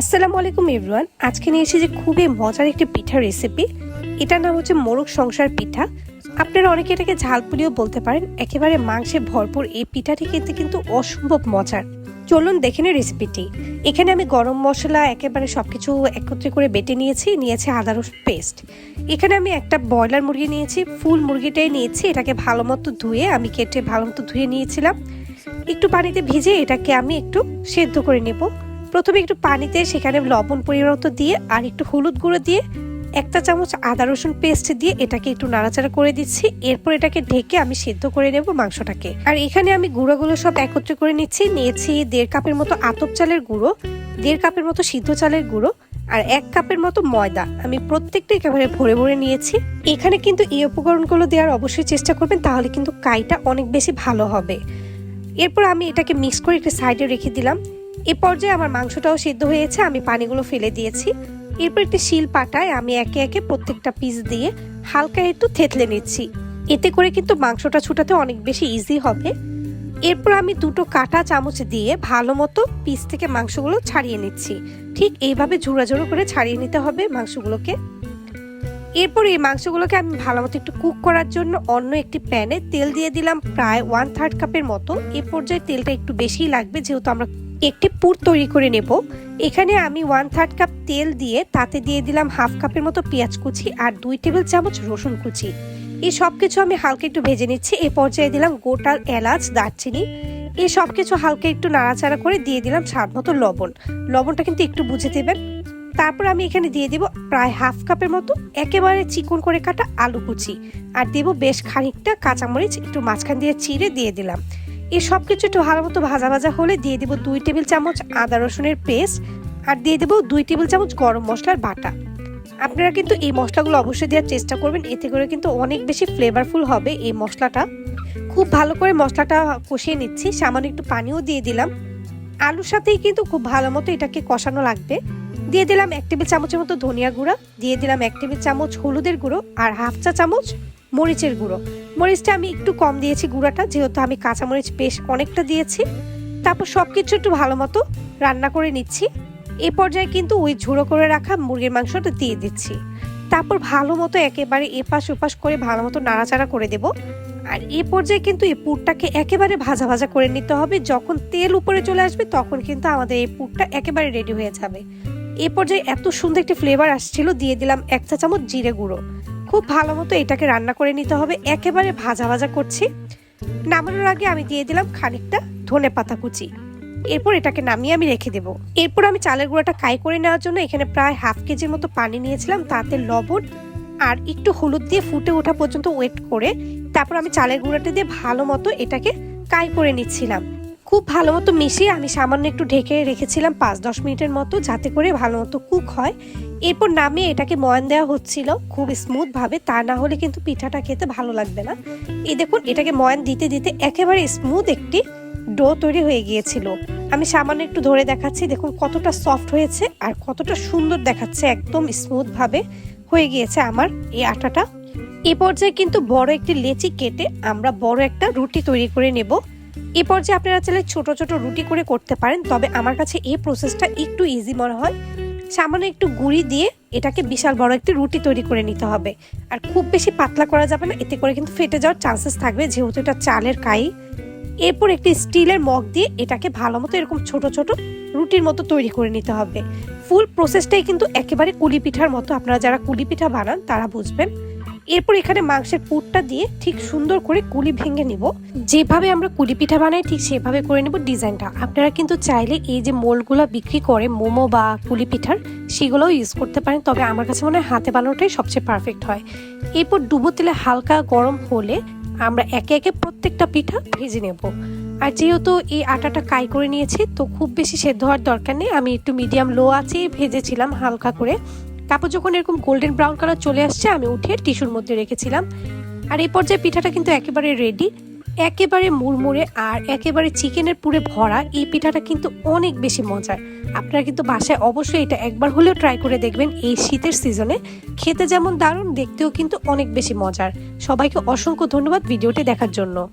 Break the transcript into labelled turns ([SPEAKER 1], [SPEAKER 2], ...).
[SPEAKER 1] আসসালামু আলাইকুম, এভরিওয়ান। আজকে নিয়ে এসেছি খুবই মজার একটি পিঠা রেসিপি। এটার নাম হচ্ছে মোরগ সংসার পিঠা। আপনারা অনেকে এটাকে ঝালপুলিও বলতে পারেন। একেবারে মাংসে ভরপুর এই পিঠাটি খেতে কিন্তু অসম্ভব মজার। চলুন দেখে নিই রেসিপিটি। এখানে আমি গরম মশলা একেবারে সব কিছু একত্রে করে বেটে নিয়েছি নিয়েছি আদা, রসুন পেস্ট। এখানে আমি একটা ব্রয়লার মুরগি নিয়েছি, ফুল মুরগিটাই নিয়েছি, এটাকে ভালো মতো ধুয়ে আমি কেটে ভালো মতো ধুয়ে নিয়েছিলাম। একটু পানিতে ভিজে এটাকে আমি একটু সেদ্ধ করে নেব। প্রথমে একটু পানিতে সেখানে লবণ পরিমাণ দিয়ে আর একটু হলুদ গুঁড়ো দিয়ে একটা চামচ আদা রসুন পেস্ট দিয়ে এটাকে একটু নাড়াচাড়া করে দিচ্ছি। এরপর এটাকে ঢেকে আমি সেদ্ধ করে নেব মাংসটাকে। আর এখানে আমি গুঁড়োগুলো সব একত্রে করে নিচ্ছি। নিয়েছি দেড় কাপের মতো আতপ চালের গুঁড়ো, দেড় কাপের মতো সিদ্ধ চালের গুঁড়ো আর এক কাপের মতো ময়দা। আমি প্রত্যেকটা একেবারে ভরে ভরে নিয়েছি। এখানে কিন্তু এই উপকরণগুলো দেওয়ার অবশ্যই চেষ্টা করবেন, তাহলে কিন্তু কাইটা অনেক বেশি ভালো হবে। এরপর আমি এটাকে মিক্স করে একটা সাইডে রেখে দিলাম। এ পর্যায়ে আমার মাংসটাও সিদ্ধ হয়েছে, আমি পানিগুলো ফেলে দিয়েছি। এরপর একটি শিল পাটায় আমি একে একে প্রত্যেকটা পিস দিয়ে হালকা একটু থেতলে নিচ্ছি। এতে করে কিন্তু মাংসটা ছুটাতে অনেক বেশি ইজি হবে। এরপর আমি দুটো কাটা চামচ দিয়ে ভালো মতো পিস থেকে মাংসগুলো ছাড়িয়ে নিচ্ছি। ঠিক এইভাবে ঝুড়া ঝুড়ো করে ছাড়িয়ে নিতে হবে মাংসগুলোকে। এরপর এই মাংসগুলোকে আমি ভালো মতো একটু কুক করার জন্য অন্য একটি প্যানে তেল দিয়ে দিলাম প্রায় ওয়ান থার্ড কাপের মতো। এ পর্যায়ে তেলটা একটু বেশিই লাগবে, যেহেতু আমরা একটি পুর তৈরি করে নেব। এখানে আমি ওয়ান থার্ড কাপ তেল দিয়ে তাতে দিয়ে দিলাম হাফ কাপের মতো পেঁয়াজ কুচি আর দুই টেবিল চামচ রসুন কুচি। এই সব কিছু আমি হালকা একটু ভেজে নিচ্ছি। এ পর্যায়ে দিলাম গোটা এলাচ, দারচিনি। এই সব কিছু হালকা একটু নাড়াচাড়া করে দিয়ে দিলাম স্বাদ মতো লবণ। লবণটা কিন্তু একটু বুঝে দেবেন। তারপর আমি এখানে দিয়ে দিব প্রায় হাফ কাপের মতো একেবারে চিকন করে কাটা আলু কুচি। আর দেব বেশ খানিকটা কাঁচামরিচ, একটু মাঝখান দিয়ে চিড়ে দিয়ে দিলাম। এই সব কিছু একটু ভালো মতো ভাজা ভাজা হলে দিয়ে দেবো দুই টেবিল চামচ আদা রসুনের পেস্ট আর দিয়ে দেবো দুই টেবিল চামচ গরম মশলার বাটা। আপনারা কিন্তু এই মশলাগুলো অবশ্যই দেওয়ার চেষ্টা করবেন, এতে করে কিন্তু অনেক বেশি ফ্লেভারফুল হবে এই মশলাটা। খুব ভালো করে মশলাটা কষিয়ে নিচ্ছি, সামান্য একটু পানিও দিয়ে দিলাম। আলুর সাথেই কিন্তু খুব ভালো মতো এটাকে কষানো লাগবে। দিয়ে দিলাম এক টেবিল চামচের মতো ধনিয়া গুঁড়া, দিয়ে দিলাম এক টেবিল চামচ হলুদের গুঁড়ো আর হাফ চা চামচ মরিচের গুঁড়ো। মরিচটা আমি একটু কম দিয়েছি গুঁড়াটা, যেহেতু আমি কাঁচামরিচ বেশ অনেকটা দিয়েছি। তারপর সব কিছু একটু ভালো মতো রান্না করে নিচ্ছি। এ পর্যায়ে কিন্তু ওই ঝুড়ো করে রাখা মুরগির মাংসটা দিয়ে দিচ্ছি। তারপর ভালো মতো একেবারে এপাশ ওপাশ করে ভালো মতো নাড়াচাড়া করে দেব। আর এ পর্যায়ে কিন্তু এই পুরটাকে একেবারে ভাজা ভাজা করে নিতে হবে। যখন তেল উপরে চলে আসবে তখন কিন্তু আমাদের এই পুরটা একেবারে রেডি হয়ে যাবে। এ পর্যায়ে এত সুন্দর একটি ফ্লেভার আসছিল, দিয়ে দিলাম এক চা চামচ জিরে গুঁড়ো। খুব ভালো মতো এটাকে রান্না করে নিতে হবে। একেবারে ভাজা ভাজা করছি। নামানোর আগে আমি দিয়ে দিলাম খানিকটা ধনে পাতা কুচি। এরপর এটাকে নামিয়ে আমি রেখে দেব। এরপর আমি চালের গুঁড়োটা কাই করে নেওয়ার জন্য এখানে প্রায় হাফ কেজির মতো পানি নিয়েছিলাম, তাতে লবণ আর একটু হলুদ দিয়ে ফুটে ওঠা পর্যন্ত ওয়েট করে, তারপর আমি চালের গুঁড়োটা দিয়ে ভালো মতো এটাকে কাই করে নিচ্ছিলাম। খুব ভালো মতো মিশিয়ে আমি সামান্য একটু ঢেকে রেখেছিলাম পাঁচ, দশ মিনিটের মতো যাতে করে ভালো মতো কুক হয়। এরপর নামিয়ে এটাকে ময়ান দেওয়া হচ্ছিল খুব স্মুথভাবে তা না হলে কিন্তু পিঠাটা খেতে ভালো লাগবে না। এই দেখুন, এটাকে ময়ান দিতে দিতে একেবারে স্মুথ একটি ডো তৈরি হয়ে গিয়েছিল। আমি সামান্য একটু ধরে দেখাচ্ছি, দেখুন কতটা সফট হয়েছে আর কতটা সুন্দর দেখাচ্ছে, একদম স্মুথভাবে হয়ে গিয়েছে আমার এই আটাটা। এ পর্যায়ে কিন্তু বড় একটি লেচি কেটে আমরা বড় একটা রুটি তৈরি করে নেব। এ পর্যায়ে আপনারা চাইলে ছোট ছোট রুটি করে করতে পারেন, তবে আমার কাছে এই প্রসেসটা একটু ইজি মনে হয়। সামান্য একটু গুঁড়ি দিয়ে এটাকে বিশাল বড় একটি রুটি তৈরি করে নিতে হবে। আর খুব বেশি পাতলা করা যাবে না, এতে করে কিন্তু ফেটে যাওয়ার চান্সেস থাকবে, যেহেতু এটা চালের কাই। এরপর একটি স্টিলের মগ দিয়ে এটাকে ভালো মতো এরকম ছোট ছোট রুটির মতো তৈরি করে নিতে হবে। ফুল প্রসেসটাই কিন্তু একেবারে কুলি পিঠার মতো, আপনারা যারা কুলি পিঠা বানান তারা বুঝবেন। এরপর এখানে মাংসের পুরটা দিয়ে ঠিক সুন্দর করে কুলি ভেঙে নিব। যেভাবে আমরা কুলি পিঠা বানাই, ঠিক সেভাবে করে নেব ডিজাইনটা। আপনারা কিন্তু চাইলে এই যে মোলগুলো বিক্রি করে মোমো বা কুলি পিঠার, সেগুলোও ইউজ করতে পারেন। তবে আমার কাছে মনে হয় হাতে বানানোটাই সবচেয়ে পারফেক্ট হয়। এরপর ডুবো তেলে হালকা গরম হলে আমরা একে একে প্রত্যেকটা পিঠা ভেজে নেব। আর যেহেতু এই আটাটা কাই করে নিয়েছি, তো খুব বেশি সেদ্ধ হওয়ার দরকার নেই। আমি একটু মিডিয়াম লো আছে ভেজেছিলাম হালকা করে। তারপর যখন এরকম গোল্ডেন ব্রাউন কালার চলে আসছে, আমি উঠে টিস্যুর মধ্যে রেখেছিলাম। আর এই পর্যায়ে পিঠাটা কিন্তু একেবারে রেডি একেবারে মুড়মুড়ে আর একেবারে চিকেনের পুরে ভরা, এই পিঠাটা কিন্তু অনেক বেশি মজার। আপনারা কিন্তু বাসায় অবশ্যই এটা একবার হলেও ট্রাই করে দেখবেন এই শীতের সিজনে খেতে যেমন দারুণ, দেখতেও কিন্তু অনেক বেশি মজার। সবাইকে অসংখ্য ধন্যবাদ ভিডিওটি দেখার জন্য।